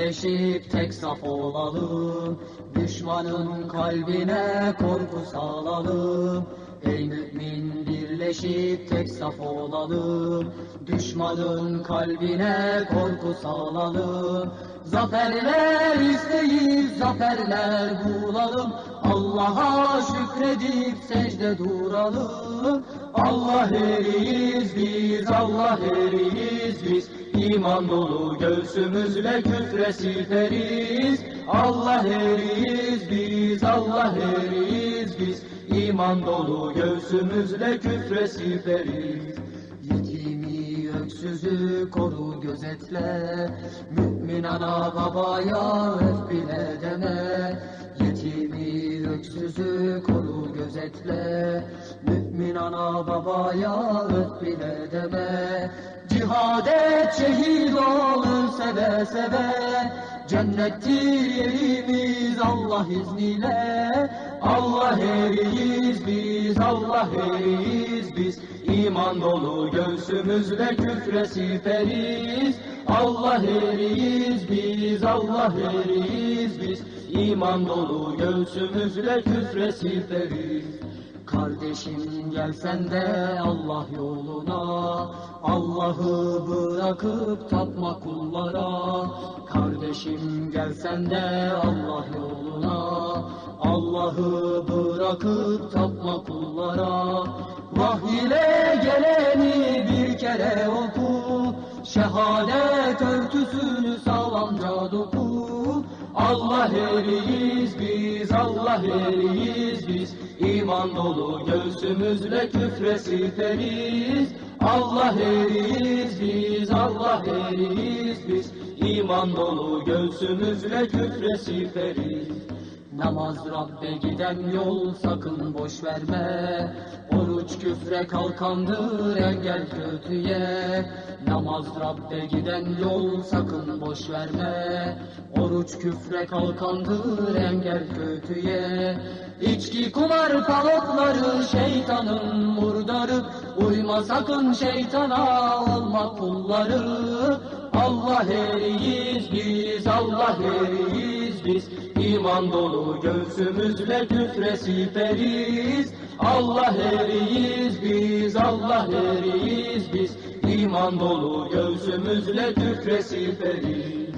birleşip tek saf olalım. Düşmanın kalbine korku salalım. Ey mümin birleşip tek saf olalım. Düşmanın kalbine korku salalım. Zaferler isteyip zaferler bulalım. Allah'a şükredip secde duralım. Allah eriyiz biz, Allah eriyiz biz. İman dolu göğsümüzle küfre siperiz. Allah eriyiz biz, Allah eriyiz biz. İman dolu göğsümüzle küfre siperiz. Yetimi öksüzü koru gözetle. Mümin ana babaya öf bile deme. Yetimi öksüzü koru gözetle. Mümin ana babaya öf bile deme. Cihad et şehit olun seve seve. Cennettir yerimiz Allah izniyle Allah eriyiz biz, Allah eriyiz biz. İman dolu göğsümüzle küfre siperiz Allah eriyiz biz, Allah eriyiz biz. İman dolu göğsümüzle küfre siperiz Kardeşim gel sen de Allah yoluna. Allah'ı bırakıp tapma kullara. Kardeşim gel sen de Allah yoluna Allah'ı bırakıp tapma kullara. Vahiyle geleni bir kere oku. Şehadet örtüsünü sağlamca doku. Allah eriyiz biz, Allah eriyiz biz. İman dolu göğsümüzle küfre siperiz Allah eriyiz biz, Allah eriyiz biz. İman dolu göğsümüzle küfre siperiz Namaz Rabbe giden yol sakın boş verme. Oruç küfre kalkandır engel kötüye. Namaz Rabbe giden yol sakın boş verme. Oruç küfre kalkandır engel kötüye. İçki kumar palotları şeytanın murdarı. Uyma sakın şeytana olma kulları. Allah eriyiz biz, Allah eriyiz biz. İman dolu göğsümüzle küfre siperiz Allah eriyiz biz, Allah eriyiz biz. İman dolu göğsümüzle küfre siperiz